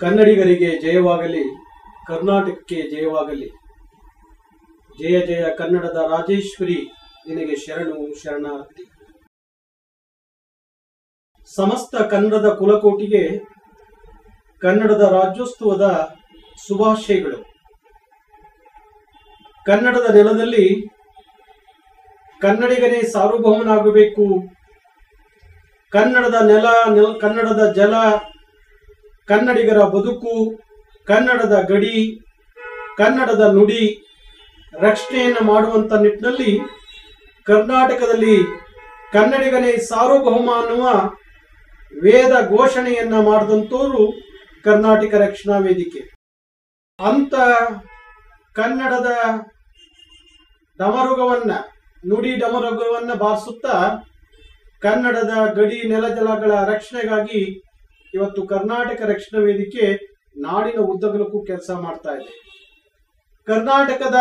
ಕನ್ನಡಿಗರಿಗೆ ಜಯವಾಗಲಿ, ಕರ್ನಾಟಕಕ್ಕೆ ಜಯವಾಗಲಿ. ಜಯ ಜಯ ಕನ್ನಡದ ರಾಜೇಶ್ವರಿ, ನಿನಗೆ ಶರಣು ಶರಣಾರ್ಥಿ ಸಮಸ್ತ ಕನ್ನಡದ ಕುಲಕೋಟಿಗೆ ಕನ್ನಡದ ರಾಜ್ಯೋತ್ಸವದ ಶುಭಾಶಯಗಳು. ಕನ್ನಡದ ನೆಲದಲ್ಲಿ ಕನ್ನಡಿಗರೇ ಸಾರ್ವಭೌಮನಾಗಬೇಕು. ಕನ್ನಡದ ನೆಲ, ಕನ್ನಡದ ಜಲ ಕನ್ನಡಿಗರ ಬದುಕು, ಕನ್ನಡದ ಗಡಿ, ಕನ್ನಡದ ನುಡಿ, ರಕ್ಷಣೆಯನ್ನು ಮಾಡುವಂತ ನಿಟ್ಟಿನಲ್ಲಿ ಕರ್ನಾಟಕದಲ್ಲಿ ಕನ್ನಡಿಗನೇ ಸಾರ್ವಭೌಮ ಅನ್ನುವ ವೇದ ಘೋಷಣೆಯನ್ನ ಮಾಡಿದಂಥವರು ಕರ್ನಾಟಕ ರಕ್ಷಣಾ ವೇದಿಕೆ. ಅಂತ ಕನ್ನಡದ ಡಮರುಗವನ್ನ, ನುಡಿ ಡಮರುಗವನ್ನ ಬಾರಿಸುತ್ತಾ ಕನ್ನಡದ ಗಡಿ ನೆಲಜಲಗಳ ರಕ್ಷಣೆಗಾಗಿ ಇವತ್ತು ಕರ್ನಾಟಕ ರಕ್ಷಣಾ ವೇದಿಕೆ ನಾಡಿನ ಉದ್ದಗಲಕ್ಕೂ ಕೆಲಸ ಮಾಡ್ತಾ ಇದೆ. ಕರ್ನಾಟಕದ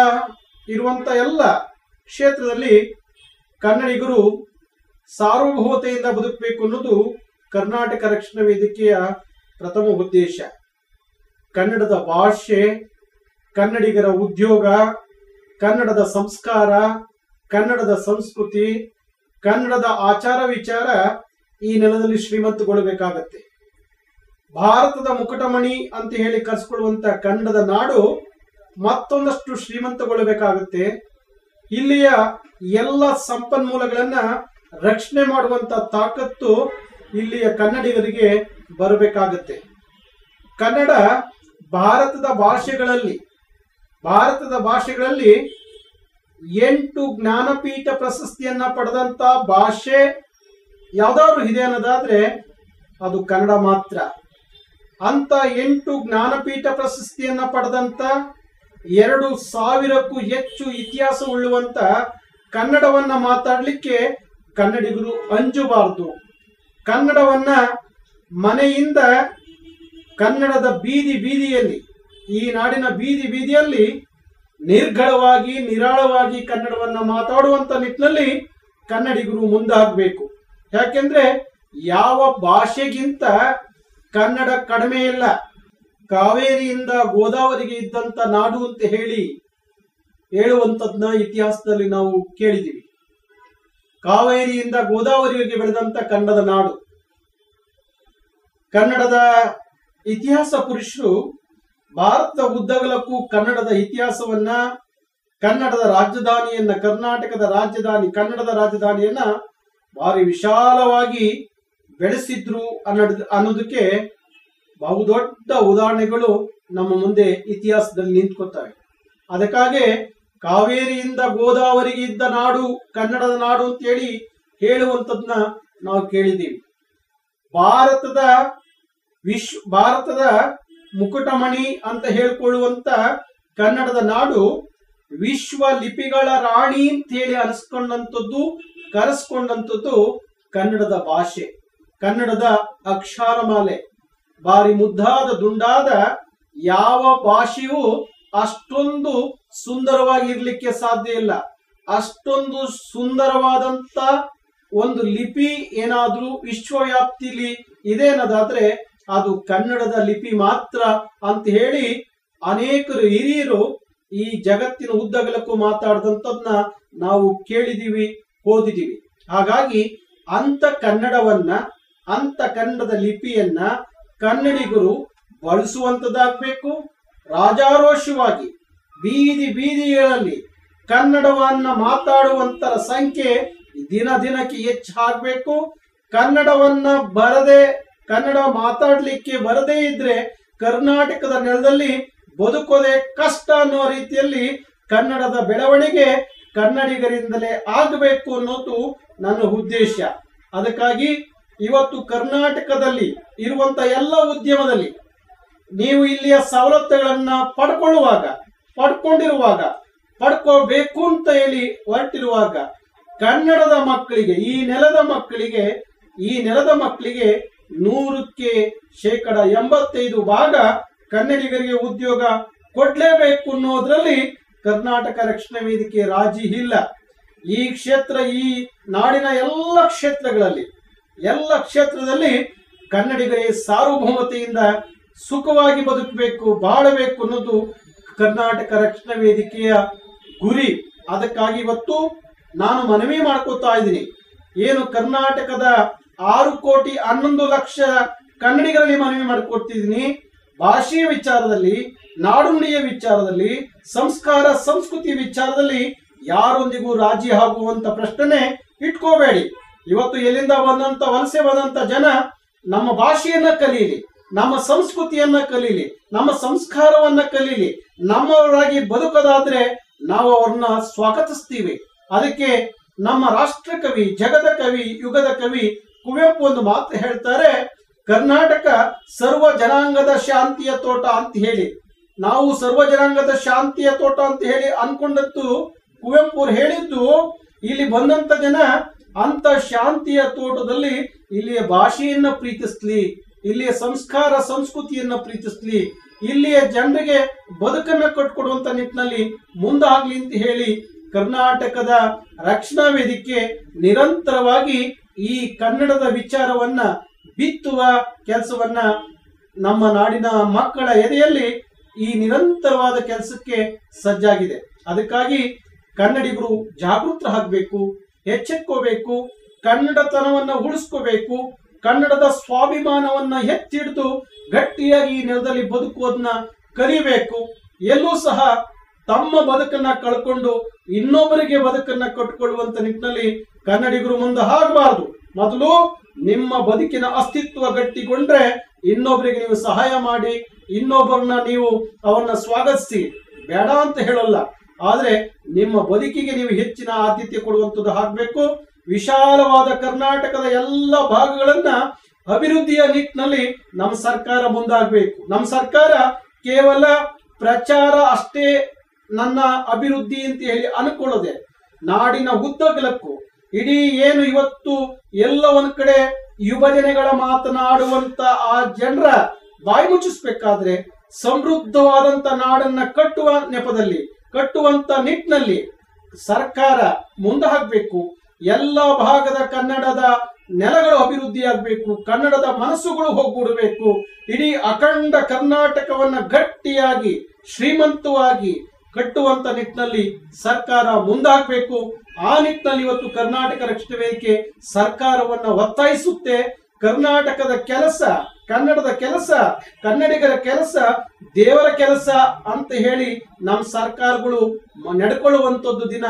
ಇರುವಂತ ಎಲ್ಲ ಕ್ಷೇತ್ರದಲ್ಲಿ ಕನ್ನಡಿಗರು ಸಾರ್ವಭೌಮತೆಯಿಂದ ಬದುಕಬೇಕು ಅನ್ನೋದು ಕರ್ನಾಟಕ ರಕ್ಷಣಾ ವೇದಿಕೆಯ ಪ್ರಥಮ ಉದ್ದೇಶ. ಕನ್ನಡದ ಭಾಷೆ, ಕನ್ನಡಿಗರ ಉದ್ಯೋಗ, ಕನ್ನಡದ ಸಂಸ್ಕಾರ, ಕನ್ನಡದ ಸಂಸ್ಕೃತಿ, ಕನ್ನಡದ ಆಚಾರ ವಿಚಾರ ಈ ನೆಲದಲ್ಲಿ ಶ್ರೀಮಂತಗೊಳ್ಳಬೇಕಾಗತ್ತೆ ಭಾರತದ ಮುಕುಟಮಣಿ ಅಂತ ಹೇಳಿ ಕರೆಸ್ಕೊಳ್ಳುವಂತ ಕನ್ನಡದ ನಾಡು ಮತ್ತೊಂದಷ್ಟು ಶ್ರೀಮಂತಗೊಳ್ಳಬೇಕಾಗುತ್ತೆ. ಇಲ್ಲಿಯ ಎಲ್ಲ ಸಂಪನ್ಮೂಲಗಳನ್ನ ರಕ್ಷಣೆ ಮಾಡುವಂತ ತಾಕತ್ತು ಇಲ್ಲಿಯ ಕನ್ನಡಿಗರಿಗೆ ಬರಬೇಕಾಗತ್ತೆ. ಕನ್ನಡ ಭಾರತದ ಭಾಷೆಗಳಲ್ಲಿ ಭಾರತದ ಭಾಷೆಗಳಲ್ಲಿ ಎಂಟು ಜ್ಞಾನಪೀಠ ಪ್ರಶಸ್ತಿಯನ್ನ ಪಡೆದಂತ ಭಾಷೆ ಯಾವ್ದಾದ್ರು ಇದೆ ಅನ್ನೋದಾದ್ರೆ ಅದು ಕನ್ನಡ ಮಾತ್ರ. ಅಂತ ಎಂಟು ಜ್ಞಾನಪೀಠ ಪ್ರಶಸ್ತಿಯನ್ನ ಪಡೆದಂತ ಎರಡು ಸಾವಿರಕ್ಕೂ ಹೆಚ್ಚು ಇತಿಹಾಸ ಉಳ್ಳುವಂತ ಕನ್ನಡವನ್ನ ಮಾತಾಡಲಿಕ್ಕೆ ಕನ್ನಡಿಗರು ಅಂಜಬಾರದು. ಕನ್ನಡವನ್ನ ಮನೆಯಿಂದ ಕನ್ನಡದ ಬೀದಿ ಬೀದಿಯಲ್ಲಿ, ಈ ನಾಡಿನ ಬೀದಿ ಬೀದಿಯಲ್ಲಿ ನಿರ್ಗಳವಾಗಿ ನಿರಾಳವಾಗಿ ಕನ್ನಡವನ್ನ ಮಾತಾಡುವಂತ ನಿಟ್ಟಿನಲ್ಲಿ ಕನ್ನಡಿಗರು ಮುಂದಾಗಬೇಕು. ಯಾಕೆಂದ್ರೆ ಯಾವ ಭಾಷೆಗಿಂತ ಕನ್ನಡ ಕಡಿಮೆ ಇಲ್ಲ. ಕಾವೇರಿಯಿಂದ ಗೋದಾವರಿಗೆ ಇದ್ದಂತ ನಾಡು ಅಂತ ಹೇಳಿ ಹೇಳುವಂತದ್ನ ಇತಿಹಾಸದಲ್ಲಿ ನಾವು ಕೇಳಿದ್ದೀವಿ. ಕಾವೇರಿಯಿಂದ ಗೋದಾವರಿಗೆ ಬೆಳೆದಂತ ಕನ್ನಡದ ನಾಡು. ಕನ್ನಡದ ಇತಿಹಾಸ ಪುರುಷರು ಭಾರತ ಉದ್ದಗಲಕ್ಕೂ ಕನ್ನಡದ ಇತಿಹಾಸವನ್ನ, ಕನ್ನಡದ ರಾಜಧಾನಿಯನ್ನ, ಕರ್ನಾಟಕದ ರಾಜಧಾನಿ, ಕನ್ನಡದ ರಾಜಧಾನಿಯನ್ನ ಭಾರಿ ವಿಶಾಲವಾಗಿ ಬೆಳೆಸಿದ್ರು ಅನ್ನೋದ್, ಅನ್ನೋದಕ್ಕೆ ಬಹುದೊಡ್ಡ ಉದಾಹರಣೆಗಳು ನಮ್ಮ ಮುಂದೆ ಇತಿಹಾಸದಲ್ಲಿ ನಿಂತ್ಕೊತವೆ ಅದಕ್ಕಾಗಿ ಕಾವೇರಿಯಿಂದ ಗೋದಾವರಿಗೆ ಇದ್ದ ನಾಡು, ಕನ್ನಡದ ನಾಡು ಅಂತೇಳಿ ಹೇಳುವಂಥದ್ನ ನಾವು ಕೇಳಿದ್ದೀವಿ. ಭಾರತದ ವಿಶ್ವ ಭಾರತದ ಮುಕುಟಮಣಿ ಅಂತ ಹೇಳ್ಕೊಳ್ಳುವಂತ ಕನ್ನಡದ ನಾಡು ವಿಶ್ವ ಲಿಪಿಗಳ ರಾಣಿ ಅಂತ ಹೇಳಿ ಅನಿಸ್ಕೊಂಡಂಥದ್ದು ಕರೆಸ್ಕೊಂಡಂಥದ್ದು ಕನ್ನಡದ ಭಾಷೆ. ಕನ್ನಡದ ಅಕ್ಷರಮಾಲೆ. ಬಾರಿ ಮುದ್ದಾದ ದುಂಡಾದ ಯಾವ ಭಾಷೆಯೂ ಅಷ್ಟೊಂದು ಸುಂದರವಾಗಿರ್ಲಿಕ್ಕೆ ಸಾಧ್ಯ ಇಲ್ಲ. ಅಷ್ಟೊಂದು ಸುಂದರವಾದಂತ ಒಂದು ಲಿಪಿ ಏನಾದ್ರೂ ವಿಶ್ವವ್ಯಾಪ್ತಿಲಿ ಇದೆ ಅನ್ನೋದಾದ್ರೆ ಅದು ಕನ್ನಡದ ಲಿಪಿ ಮಾತ್ರ ಅಂತ ಹೇಳಿ ಅನೇಕರು ಹಿರಿಯರು ಈ ಜಗತ್ತಿನ ಉದ್ದಗಲಕ್ಕೂ ಮಾತಾಡಿದಂಥದ್ನ ನಾವು ಕೇಳಿದೀವಿ, ಓದಿದೀವಿ. ಹಾಗಾಗಿ ಅಂತ ಕನ್ನಡವನ್ನ ಅಂತ ಕನ್ನಡದ ಲಿಪಿಯನ್ನ ಕನ್ನಡಿಗರು ಬಳಸುವಂತದ್ದಾಗಬೇಕು. ರಾಜಾರೋಷವಾಗಿ ಬೀದಿ ಬೀದಿಗಳಲ್ಲಿ ಕನ್ನಡವನ್ನ ಮಾತಾಡುವಂತರ ಸಂಖ್ಯೆ ದಿನ ದಿನಕ್ಕೆ ಹೆಚ್ಚಾಗಬೇಕು ಕನ್ನಡವನ್ನ ಬರದೆ, ಕನ್ನಡ ಮಾತಾಡಲಿಕ್ಕೆ ಬರದೇ ಇದ್ರೆ ಕರ್ನಾಟಕದ ನೆಲದಲ್ಲಿ ಬದುಕೋದೇ ಕಷ್ಟ ಅನ್ನೋ ರೀತಿಯಲ್ಲಿ ಕನ್ನಡದ ಬೆಳವಣಿಗೆ ಕನ್ನಡಿಗರಿಂದಲೇ ಆಗಬೇಕು ಅನ್ನೋದು ನನ್ನ ಉದ್ದೇಶ. ಅದಕ್ಕಾಗಿ ಇವತ್ತು ಕರ್ನಾಟಕದಲ್ಲಿ ಇರುವಂತ ಎಲ್ಲ ಉದ್ಯಮದಲ್ಲಿ ನೀವು ಇಲ್ಲಿಯ ಸವಲತ್ತುಗಳನ್ನ ಪಡ್ಕೊಳ್ಳುವಾಗ, ಪಡ್ಕೊಂಡಿರುವಾಗ, ಪಡ್ಕೋಬೇಕು ಅಂತ ಹೇಳಿ ಹೊರಟಿರುವಾಗ ಕನ್ನಡದ ಮಕ್ಕಳಿಗೆ, ಈ ನೆಲದ ಮಕ್ಕಳಿಗೆ, ಈ ನೆಲದ ಮಕ್ಕಳಿಗೆ ನೂರಕ್ಕೆ ಶೇಕಡ ಎಂಬತ್ತೈದು ಭಾಗ ಕನ್ನಡಿಗರಿಗೆ ಉದ್ಯೋಗ ಕೊಡ್ಲೇಬೇಕು ಅನ್ನೋದ್ರಲ್ಲಿ ಕರ್ನಾಟಕ ರಕ್ಷಣಾ ವೇದಿಕೆ ರಾಜಿ ಇಲ್ಲ. ಈ ಕ್ಷೇತ್ರ, ಈ ನಾಡಿನ ಎಲ್ಲ ಕ್ಷೇತ್ರಗಳಲ್ಲಿ ಎಲ್ಲ ಕ್ಷೇತ್ರದಲ್ಲಿ ಕನ್ನಡಿಗರೇ ಸಾರ್ವಭೌಮತೆಯಿಂದ ಸುಖವಾಗಿ ಬದುಕಬೇಕು, ಬಾಳಬೇಕು ಅನ್ನೋದು ಕರ್ನಾಟಕ ರಕ್ಷಣಾ ವೇದಿಕೆಯ ಗುರಿ. ಅದಕ್ಕಾಗಿ ಇವತ್ತು ನಾನು ಮನವಿ ಮಾಡ್ಕೋತಾ ಇದ್ದೀನಿ. ಏನು ಕರ್ನಾಟಕದ ಆರು ಕೋಟಿ ಹನ್ನೊಂದು ಲಕ್ಷ ಕನ್ನಡಿಗರಲ್ಲಿ ಮನವಿ ಮಾಡಿಕೊಡ್ತಿದ್ದೀನಿ ಭಾಷೆಯ ವಿಚಾರದಲ್ಲಿ, ನಾಡುನುಡಿಯ ವಿಚಾರದಲ್ಲಿ, ಸಂಸ್ಕಾರ ಸಂಸ್ಕೃತಿ ವಿಚಾರದಲ್ಲಿ ಯಾರೊಂದಿಗೂ ರಾಜಿ ಆಗುವಂತ ಪ್ರಶ್ನೆ ಇಟ್ಕೋಬೇಡಿ. ಇವತ್ತು ಎಲ್ಲಿಂದ ಬಂದಂತ ವಲಸೆ ಬಂದಂತ ಜನ ನಮ್ಮ ಭಾಷೆಯನ್ನ ಕಲೀಲಿ, ನಮ್ಮ ಸಂಸ್ಕೃತಿಯನ್ನ ಕಲೀಲಿ, ನಮ್ಮ ಸಂಸ್ಕಾರವನ್ನ ಕಲೀಲಿ, ನಮ್ಮವರಾಗಿ ಬದುಕೋದಾದ್ರೆ ನಾವು ಅವ್ರನ್ನ ಸ್ವಾಗತಿಸ್ತೀವಿ. ಅದಕ್ಕೆ ನಮ್ಮ ರಾಷ್ಟ್ರ ಕವಿ, ಜಗದ ಕವಿ, ಯುಗದ ಕವಿ ಕುವೆಂಪು ಒಂದು ಮಾತು ಹೇಳ್ತಾರೆ, ಕರ್ನಾಟಕ ಸರ್ವ ಜನಾಂಗದ ಶಾಂತಿಯ ತೋಟ ಅಂತ ಹೇಳಿ. ನಾವು ಸರ್ವ ಜನಾಂಗದ ಶಾಂತಿಯ ತೋಟ ಅಂತ ಹೇಳಿ ಅನ್ಕೊಂಡದ್ದು ಕುವೆಂಪು ಹೇಳಿದ್ದು, ಇಲ್ಲಿ ಬಂದಂತ ಜನ ಅಂತ ಶಾಂತಿಯ ತೋಟದಲ್ಲಿ ಇಲ್ಲಿಯ ಭಾಷೆಯನ್ನ ಪ್ರೀತಿಸ್ಲಿ, ಇಲ್ಲಿಯ ಸಂಸ್ಕಾರ ಸಂಸ್ಕೃತಿಯನ್ನ ಪ್ರೀತಿಸ್ಲಿ, ಇಲ್ಲಿಯ ಜನರಿಗೆ ಬದುಕನ್ನ ಕಟ್ಕೊಡುವಂತ ನಿಟ್ಟಿನಲ್ಲಿ ಮುಂದಾಗ್ಲಿ ಅಂತ ಹೇಳಿ ಕರ್ನಾಟಕದ ರಕ್ಷಣಾ ವೇದಿಕೆ ನಿರಂತರವಾಗಿ ಈ ಕನ್ನಡದ ವಿಚಾರವನ್ನ ಬಿತ್ತುವ ಕೆಲಸವನ್ನ ನಮ್ಮ ನಾಡಿನ ಮಕ್ಕಳ ಎದೆಯಲ್ಲಿ ಈ ನಿರಂತರವಾದ ಕೆಲಸಕ್ಕೆ ಸಜ್ಜಾಗಿದೆ. ಅದಕ್ಕಾಗಿ ಕನ್ನಡಿಗರು ಜಾಗೃತರಾಗಬೇಕು. ಎಚ್ಚೆತ್ಕೋಬೇಕು, ಕನ್ನಡತನವನ್ನ ಉಳಿಸ್ಕೋಬೇಕು, ಕನ್ನಡದ ಸ್ವಾಭಿಮಾನವನ್ನ ಎತ್ತಿಡಿದು ಗಟ್ಟಿಯಾಗಿ ಈ ನೆಲದಲ್ಲಿ ಬದುಕುವುದನ್ನ ಕಲಿಬೇಕು. ಎಲ್ಲೂ ಸಹ ತಮ್ಮ ಬದುಕನ್ನ ಕಳ್ಕೊಂಡು ಇನ್ನೊಬ್ಬರಿಗೆ ಬದುಕನ್ನ ಕಟ್ಟಿಕೊಳ್ಳುವಂತ ನಿಟ್ಟಿನಲ್ಲಿ ಕನ್ನಡಿಗರು ಮುಂದೆ ಆಗಬಾರದು. ಮೊದಲು ನಿಮ್ಮ ಬದುಕಿನ ಅಸ್ತಿತ್ವ ಗಟ್ಟಿಗೊಂಡ್ರೆ ಇನ್ನೊಬ್ಬರಿಗೆ ನೀವು ಸಹಾಯ ಮಾಡಿ, ಇನ್ನೊಬ್ಬರನ್ನ ನೀವು ಅವನ್ನ ಸ್ವಾಗತಿಸಿ. ಬೇಡ ಅಂತ ಹೇಳಲ್ಲ. ಆದ್ರೆ ನಿಮ್ಮ ಬದುಕಿಗೆ ನೀವು ಹೆಚ್ಚಿನ ಆದ್ಯತೆ ಕೊಡುವಂಥದ್ದು ಆಗಬೇಕು ವಿಶಾಲವಾದ ಕರ್ನಾಟಕದ ಎಲ್ಲ ಭಾಗಗಳನ್ನ ಅಭಿವೃದ್ಧಿಯ ನಿಟ್ಟಿನಲ್ಲಿ ನಮ್ಮ ಸರ್ಕಾರ ಮುಂದಾಗಬೇಕು. ನಮ್ಮ ಸರ್ಕಾರ ಕೇವಲ ಪ್ರಚಾರ ಅಷ್ಟೇ ನನ್ನ ಅಭಿವೃದ್ಧಿ ಅಂತ ಹೇಳಿ ಅನ್ಕೊಳ್ಳದೆ. ನಾಡಿನ ಉದ್ದಗಲಕ್ಕೂ ಇಡೀ ಏನು ಇವತ್ತು ಎಲ್ಲ ಒಂದ್ ಕಡೆ ಯುವಜನೆಗಳ ಮಾತನಾಡುವಂತ ಆ ಜನರ ಬಾಯಿ ಮುಚ್ಚಿಸ್ಬೇಕಾದ್ರೆ ಸಮೃದ್ಧವಾದಂತ ನಾಡನ್ನ ಕಟ್ಟುವ ನೆಪದಲ್ಲಿ ಕಟ್ಟುವಂತ ನಿಟ್ಟಿನಲ್ಲಿ ಸರ್ಕಾರ ಮುಂದೆ ಹಾಕಬೇಕು. ಎಲ್ಲ ಭಾಗದ ಕನ್ನಡದ ನೆಲಗಳು ಅಭಿವೃದ್ಧಿಯಾಗಬೇಕು ಕನ್ನಡದ ಮನಸ್ಸುಗಳು ಹೋಗ್ಬಿಡಬೇಕು. ಇಡೀ ಅಖಂಡ ಕರ್ನಾಟಕವನ್ನ ಗಟ್ಟಿಯಾಗಿ, ಶ್ರೀಮಂತವಾಗಿ ಕಟ್ಟುವಂತ ನಿಟ್ಟಿನಲ್ಲಿ ಸರ್ಕಾರ ಮುಂದಾಗಬೇಕು ಆ ನಿಟ್ಟಿನಲ್ಲಿ ಇವತ್ತು ಕರ್ನಾಟಕ ರಕ್ಷಣಾ ವೇದಿಕೆ ಸರ್ಕಾರವನ್ನ ಒತ್ತಾಯಿಸುತ್ತೆ. ಕರ್ನಾಟಕದ ಕೆಲಸ ಕನ್ನಡದ ಕೆಲಸ, ಕನ್ನಡಿಗರ ಕೆಲಸ, ದೇವರ ಕೆಲಸ ಅಂತ ಹೇಳಿ ನಮ್ಮ ಸರ್ಕಾರಗಳು ನಡ್ಕೊಳ್ಳುವಂಥದ್ದು ನಡ್ಕೊಳ್ಳುವಂತದ್ದು ದಿನ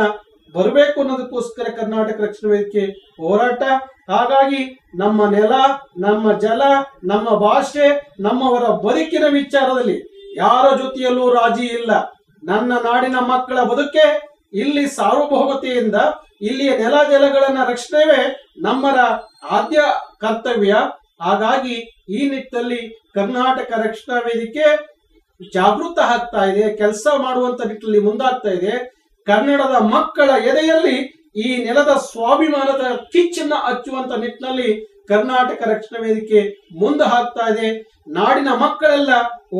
ಬರಬೇಕು ಅನ್ನೋದಕ್ಕೋಸ್ಕರ ಕರ್ನಾಟಕ ರಕ್ಷಣಾ ವೇದಿಕೆ ಹೋರಾಟ. ಹಾಗಾಗಿ ನಮ್ಮ ನೆಲ, ನಮ್ಮ ಜಲ, ನಮ್ಮ ಭಾಷೆ, ನಮ್ಮವರ ಬದುಕಿನ ವಿಚಾರದಲ್ಲಿ ಯಾರ ಜೊತೆಯಲ್ಲೂ ರಾಜಿ ಇಲ್ಲ. ನನ್ನ ನಾಡಿನ ಮಕ್ಕಳ ಬದುಕೆ ಇಲ್ಲಿ ಸಾರ್ವಭೌಮತೆಯಿಂದ ಇಲ್ಲಿಯ ನೆಲ ಜಲಗಳನ್ನ ರಕ್ಷಣೆವೇ ನಮ್ಮರ ಆದ್ಯ ಕರ್ತವ್ಯ. ಹಾಗಾಗಿ ಈ ನಿಟ್ಟಿನಲ್ಲಿ ಕರ್ನಾಟಕ ರಕ್ಷಣಾ ವೇದಿಕೆ ಜಾಗೃತ ಆಗ್ತಾ ಇದೆ, ಕೆಲಸ ಮಾಡುವಂತ ನಿಟ್ಟಿನಲ್ಲಿ ಮುಂದಾಗ್ತಾ ಇದೆ. ಕನ್ನಡದ ಮಕ್ಕಳ ಎದೆಯಲ್ಲಿ ಈ ನೆಲದ ಸ್ವಾಭಿಮಾನದ ಕಿಚ್ಚನ್ನ ಹಚ್ಚುವಂತ ನಿಟ್ಟಿನಲ್ಲಿ ಕರ್ನಾಟಕ ರಕ್ಷಣಾ ವೇದಿಕೆ ಮುಂದೆ ಹಾಕ್ತಾ ಇದೆ. ನಾಡಿನ ಮಕ್ಕಳೆಲ್ಲ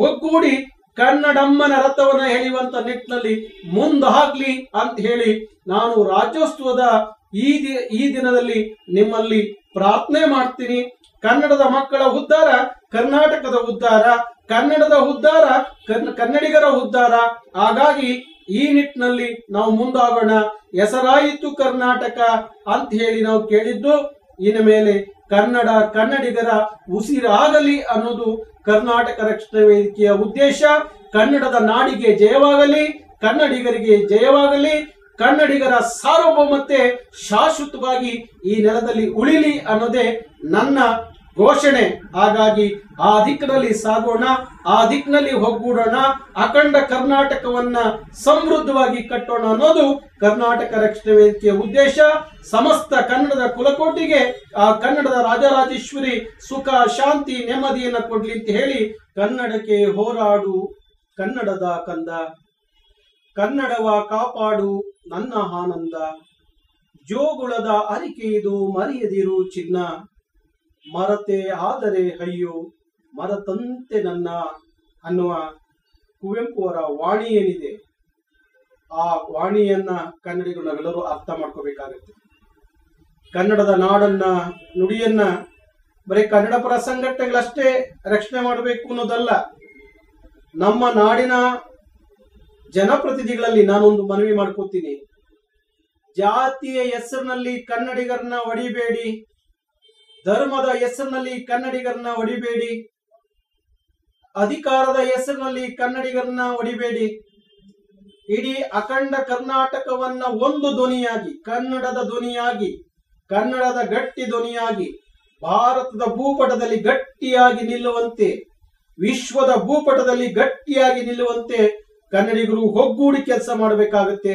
ಒಗ್ಗೂಡಿ ಕನ್ನಡಮ್ಮನ ರಥವನ್ನ ಎಳೆಯುವಂತ ನಿಟ್ಟಿನಲ್ಲಿ ಮುಂದಾಗ್ಲಿ ಅಂತ ಹೇಳಿ ನಾನು ರಾಜ್ಯೋತ್ಸವದ ಈ ಈ ದಿನದಲ್ಲಿ ನಿಮ್ಮಲ್ಲಿ ಪ್ರಾರ್ಥನೆ ಮಾಡ್ತೀನಿ. ಕನ್ನಡದ ಮಕ್ಕಳ ಉದ್ಧಾರ ಕರ್ನಾಟಕದ ಉದ್ಧಾರ, ಕನ್ನಡದ ಉದ್ಧಾರ ಕನ್- ಕನ್ನಡಿಗರ ಉದ್ಧಾರ. ಹಾಗಾಗಿ ಈ ನಿಟ್ಟಿನಲ್ಲಿ ನಾವು ಮುಂದಾಗೋಣ. ಹೆಸರಾಯಿತು ಕರ್ನಾಟಕ ಅಂತ ಹೇಳಿ ನಾವು ಕೇಳಿದ್ದು, ಇನ್ನು ಮೇಲೆ ಕನ್ನಡ ಕನ್ನಡಿಗರ ಉಸಿರಾಗಲಿ ಅನ್ನೋದು ಕರ್ನಾಟಕ ರಕ್ಷಣಾ ವೇದಿಕೆಯ ಉದ್ದೇಶ. ಕನ್ನಡದ ನಾಡಿಗೆ ಜಯವಾಗಲಿ, ಕನ್ನಡಿಗರಿಗೆ ಜಯವಾಗಲಿ, ಕನ್ನಡಿಗರ ಸಾರ್ವಭೌಮತೆ ಶಾಶ್ವತವಾಗಿ ಈ ನೆಲದಲ್ಲಿ ಉಳಿಲಿ ಅನ್ನೋದೇ ನನ್ನ ಘೋಷಣೆ. ಹಾಗಾಗಿ ಆ ದಿಕ್ಕಿನಲ್ಲಿ ಸಾಗೋಣ, ಆ ದಿಕ್ಕಿನಲ್ಲಿ ಒಗ್ಗೂಡೋಣ ಅಖಂಡ ಕರ್ನಾಟಕವನ್ನ ಸಮೃದ್ಧವಾಗಿ ಕಟ್ಟೋಣ ಅನ್ನೋದು ಕರ್ನಾಟಕ ರಕ್ಷಣಾ ವೇದಿಕೆಯ ಉದ್ದೇಶ. ಸಮಸ್ತ ಕನ್ನಡದ ಕುಲಕೋಟಿಗೆ, ಆ ಕನ್ನಡದ ರಾಜರಾಜೇಶ್ವರಿ ಸುಖ, ಶಾಂತಿ, ನೆಮ್ಮದಿಯನ್ನು ಕೊಡ್ಲಿ ಅಂತ ಹೇಳಿ ಕನ್ನಡಕ್ಕೆ ಹೋರಾಡು, ಕನ್ನಡದ ಕಂದ. ಕನ್ನಡವ ಕಾಪಾಡು, ನನ್ನ ಆನಂದ. ಜೋಗುಳದ ಅರಿಕೆ ಇದು, ಮರೆಯದಿರು ಚಿನ್ನ. ಮರತೆ ಆದರೆ ಅಯ್ಯೋ ಮರತಂತೆ ನನ್ನ ಅನ್ನುವ ಕುವೆಂಪು ಅವರ ವಾಣಿ ಏನಿದೆ? ಆ ವಾಣಿಯನ್ನ ಕನ್ನಡಿಗಳು ನಾವೆಲ್ಲರೂ ಅರ್ಥ ಮಾಡ್ಕೋಬೇಕಾಗತ್ತೆ. ಕನ್ನಡದ ನಾಡನ್ನ, ನುಡಿಯನ್ನ, ಬರೀ ಕನ್ನಡ ಪರ ಸಂಘಟನೆಗಳಷ್ಟೇ ರಕ್ಷಣೆ ಮಾಡಬೇಕು ಅನ್ನೋದಲ್ಲ. ನಮ್ಮ ನಾಡಿನ ಜನಪ್ರತಿನಿಧಿಗಳಲ್ಲಿ ನಾನೊಂದು ಮನವಿ ಮಾಡ್ಕೋತೀನಿ. ಜಾತಿಯ ಹೆಸರಿನಲ್ಲಿ ಕನ್ನಡಿಗರನ್ನ ಹೊಡಿಬೇಡಿ ಧರ್ಮದ ಹೆಸರಿನಲ್ಲಿ ಕನ್ನಡಿಗರನ್ನ ಹೊಡಿಬೇಡಿ. ಅಧಿಕಾರದ ಹೆಸರಿನಲ್ಲಿ ಕನ್ನಡಿಗರನ್ನ ಹೊಡಿಬೇಡಿ. ಇಡೀ ಅಖಂಡ ಕರ್ನಾಟಕವನ್ನ ಒಂದು ಧ್ವನಿಯಾಗಿ, ಕನ್ನಡದ ಧ್ವನಿಯಾಗಿ, ಕನ್ನಡದ ಗಟ್ಟಿ ಧ್ವನಿಯಾಗಿ, ಭಾರತದ ಭೂಪಟದಲ್ಲಿ ಗಟ್ಟಿಯಾಗಿ ನಿಲ್ಲುವಂತೆ, ವಿಶ್ವದ ಭೂಪಟದಲ್ಲಿ ಗಟ್ಟಿಯಾಗಿ ನಿಲ್ಲುವಂತೆ ಕನ್ನಡಿಗರು ಒಗ್ಗೂಡಿ ಕೆಲಸ ಮಾಡಬೇಕಾಗುತ್ತೆ.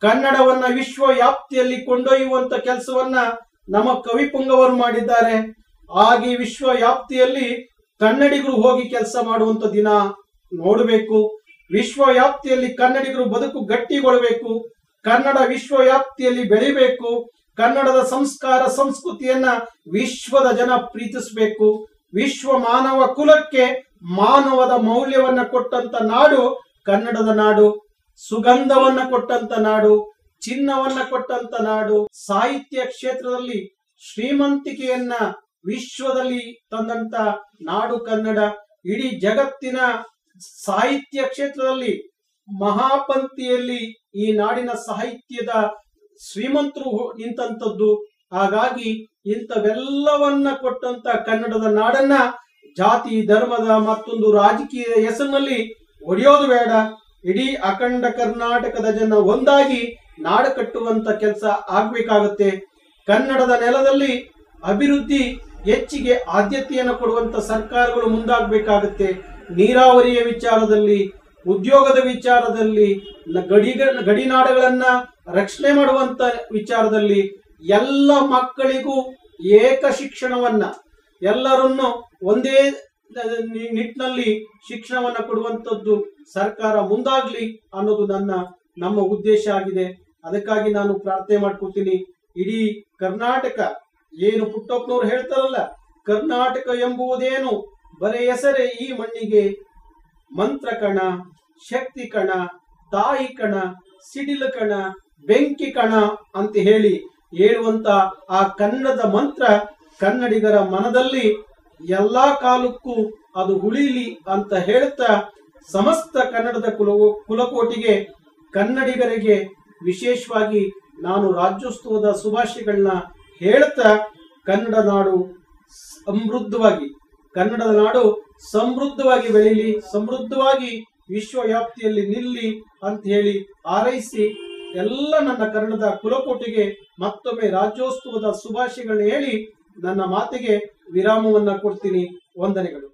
ಕನ್ನಡವನ್ನ ವಿಶ್ವ ವ್ಯಾಪ್ತಿಯಲ್ಲಿ ಕೊಂಡೊಯ್ಯುವಂತ ಕೆಲಸವನ್ನ ನಮ್ಮ ಕವಿ ಪುಂಗವರು ಮಾಡಿದ್ದಾರೆ. ಆಗಿ ವಿಶ್ವ ವ್ಯಾಪ್ತಿಯಲ್ಲಿ ಕನ್ನಡಿಗರು ಹೋಗಿ ಕೆಲಸ ಮಾಡುವಂತ ದಿನ ನೋಡಬೇಕು. ವಿಶ್ವ ವ್ಯಾಪ್ತಿಯಲ್ಲಿ ಕನ್ನಡಿಗರು ಬದುಕು ಗಟ್ಟಿಗೊಳ್ಳಬೇಕು ಕನ್ನಡ ವಿಶ್ವ ವ್ಯಾಪ್ತಿಯಲ್ಲಿ ಬೆಳಿಬೇಕು. ಕನ್ನಡದ ಸಂಸ್ಕಾರ, ಸಂಸ್ಕೃತಿಯನ್ನ ವಿಶ್ವದ ಜನ ಪ್ರೀತಿಸಬೇಕು. ವಿಶ್ವ ಮಾನವ ಕುಲಕ್ಕೆ ಮಾನವದ ಮೌಲ್ಯವನ್ನ ಕೊಟ್ಟಂತ ನಾಡು ಕನ್ನಡದ ನಾಡು. ಸುಗಂಧವನ್ನ ಕೊಟ್ಟಂತ ನಾಡು. ಚಿನ್ನವನ್ನ ಕೊಟ್ಟಂತ ನಾಡು ಸಾಹಿತ್ಯ ಕ್ಷೇತ್ರದಲ್ಲಿ ಶ್ರೀಮಂತಿಕೆಯನ್ನ ವಿಶ್ವದಲ್ಲಿ ತಂದಂತ ನಾಡು ಕನ್ನಡ. ಇಡೀ ಜಗತ್ತಿನ ಸಾಹಿತ್ಯ ಕ್ಷೇತ್ರದಲ್ಲಿ ಮಹಾಪಂಕ್ತಿಯಲ್ಲಿ ಈ ನಾಡಿನ ಸಾಹಿತ್ಯದ ಶ್ರೀಮಂತರು ನಿಂತಂತದ್ದು ಹಾಗಾಗಿ ಇಂಥವೆಲ್ಲವನ್ನ ಕೊಟ್ಟಂತ ಕನ್ನಡದ ನಾಡನ್ನ ಜಾತಿ, ಧರ್ಮದ ಮತ್ತೊಂದು ರಾಜಕೀಯ ಹೆಸರಿನಲ್ಲಿ ಒಡೆಯೋದು ಬೇಡ. ಇಡೀ ಅಖಂಡ ಕರ್ನಾಟಕದ ಜನ ಒಂದಾಗಿ ನಾಡು ಕಟ್ಟುವಂತ ಕೆಲಸ ಆಗ್ಬೇಕಾಗುತ್ತೆ. ಕನ್ನಡದ ನೆಲದಲ್ಲಿ ಅಭಿವೃದ್ಧಿ ಹೆಚ್ಚಿಗೆ ಆದ್ಯತೆಯನ್ನು ಕೊಡುವಂತ ಸರ್ಕಾರಗಳು ಮುಂದಾಗಬೇಕಾಗುತ್ತೆ. ನೀರಾವರಿಯ ವಿಚಾರದಲ್ಲಿ, ಉದ್ಯೋಗದ ವಿಚಾರದಲ್ಲಿ ಗಡಿ ಗಡಿನಾಡುಗಳನ್ನ ರಕ್ಷಣೆ ಮಾಡುವಂತ ವಿಚಾರದಲ್ಲಿ ಎಲ್ಲ ಮಕ್ಕಳಿಗೂ ಏಕ ಶಿಕ್ಷಣವನ್ನ, ಎಲ್ಲರನ್ನು ಒಂದೇ ನಿಟ್ಟಿನಲ್ಲಿ ಶಿಕ್ಷಣವನ್ನ ಕೊಡುವಂತದ್ದು ಸರ್ಕಾರ ಮುಂದಾಗ್ಲಿ ಅನ್ನೋದು ನನ್ನ, ನಮ್ಮ ಉದ್ದೇಶ ಆಗಿದೆ. ಅದಕ್ಕಾಗಿ ನಾನು ಪ್ರಾರ್ಥನೆ ಮಾಡ್ಕೊತೀನಿ. ಇಡೀ ಕರ್ನಾಟಕ ಏನು ಪುಟ್ಟಪ್ಪನವ್ರು ಹೇಳ್ತಾರಲ್ಲ, ಕರ್ನಾಟಕ ಎಂಬುವುದೇನು? ಬರೇ ಹೆಸರೇ ಈ ಮಣ್ಣಿಗೆ. ಮಂತ್ರ ಕಣ, ಶಕ್ತಿ ಕಣ, ತಾಯಿ ಕಣ, ಸಿಡಿಲು ಕಣ, ಬೆಂಕಿ ಕಣ ಅಂತ ಹೇಳಿ ಹೇಳುವಂತ ಆ ಕನ್ನಡದ ಮಂತ್ರ ಕನ್ನಡಿಗರ ಮನದಲ್ಲಿ ಎಲ್ಲಾ ಕಾಲಕ್ಕೂ ಅದು ಉಳಿಲಿ ಅಂತ ಹೇಳ್ತಾ ಸಮಸ್ತ ಕನ್ನಡದ ಕುಲ ಕುಲಕೋಟಿಗೆ ಕನ್ನಡಿಗರಿಗೆ ವಿಶೇಷವಾಗಿ ನಾನು ರಾಜ್ಯೋತ್ಸವದ ಶುಭಾಶಯಗಳನ್ನ ಹೇಳ್ತಾ ಕನ್ನಡ ನಾಡು ಸಮೃದ್ಧವಾಗಿ, ಕನ್ನಡದ ನಾಡು ಸಮೃದ್ಧವಾಗಿ ಬೆಳೀಲಿ, ಸಮೃದ್ಧವಾಗಿ ವಿಶ್ವ ವ್ಯಾಪ್ತಿಯಲ್ಲಿ ನಿಲ್ಲಿ ಅಂತ ಹೇಳಿ ಹಾರೈಸಿ ಎಲ್ಲ ನನ್ನ ಕನ್ನಡದ ಕುಲಕೋಟಿಗೆ ಮತ್ತೊಮ್ಮೆ ರಾಜ್ಯೋತ್ಸವದ ಶುಭಾಶಯಗಳನ್ನ ಹೇಳಿ ನನ್ನ ಮಾತಿಗೆ ವಿರಾಮವನ್ನ ಕೊಡ್ತೀನಿ. ವಂದನೆಗಳು.